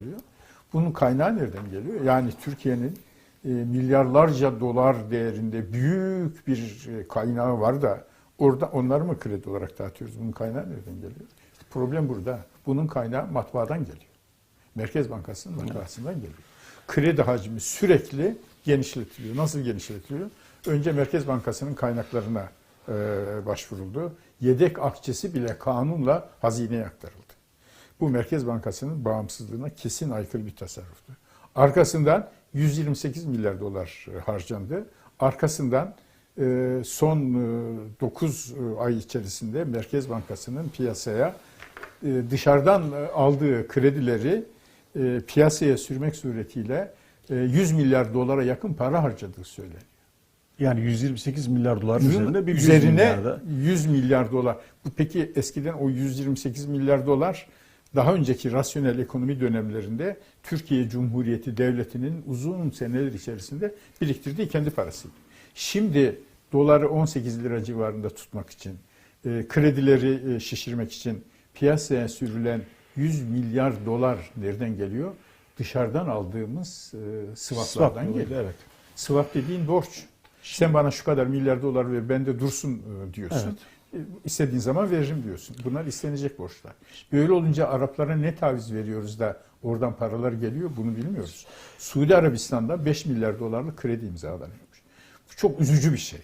geliyor. Bunun kaynağı nereden geliyor? Yani Türkiye'nin e, milyarlarca dolar değerinde büyük bir e, kaynağı var da orada onları mı kredi olarak dağıtıyoruz? Bunun kaynağı nereden geliyor? Problem burada. Bunun kaynağı matbaadan geliyor. Merkez Bankası'nın matbaasından geliyor. Kredi hacmi sürekli genişletiliyor. Nasıl genişletiliyor? Önce Merkez Bankası'nın kaynaklarına e, başvuruldu. Yedek akçesi bile kanunla hazineye aktarıldı. Bu Merkez Bankası'nın bağımsızlığına kesin aykırı bir tasarruftu. Arkasından 128 milyar dolar e, harcandı. Arkasından e, son 9 ay içerisinde Merkez Bankası'nın piyasaya e, dışarıdan e, aldığı kredileri e, piyasaya sürmek suretiyle e, 100 milyar dolara yakın para harcadığı söyleniyor. Yani 128 milyar dolar üzerinde bir 100 üzerine milyarda. 100 milyar dolar. Bu peki eskiden o 128 milyar dolar daha önceki rasyonel ekonomi dönemlerinde Türkiye Cumhuriyeti Devleti'nin uzun seneler içerisinde biriktirdiği kendi parasıydı. Şimdi doları 18 lira civarında tutmak için, e, kredileri e, şişirmek için piyasaya sürülen 100 milyar dolar nereden geliyor? Dışarıdan aldığımız e, swaplardan Swap geliyor. evet. Swap dediğin borç. Sen bana şu kadar milyar dolar ver, bende dursun diyorsun. E, İstediğin zaman veririm diyorsun. Bunlar istenecek borçlar. Böyle olunca Araplara ne taviz veriyoruz da oradan paralar geliyor bunu bilmiyoruz. Suudi Arabistan'da 5 milyar dolarlık kredi imzalanıyormuş. Bu çok üzücü bir şey.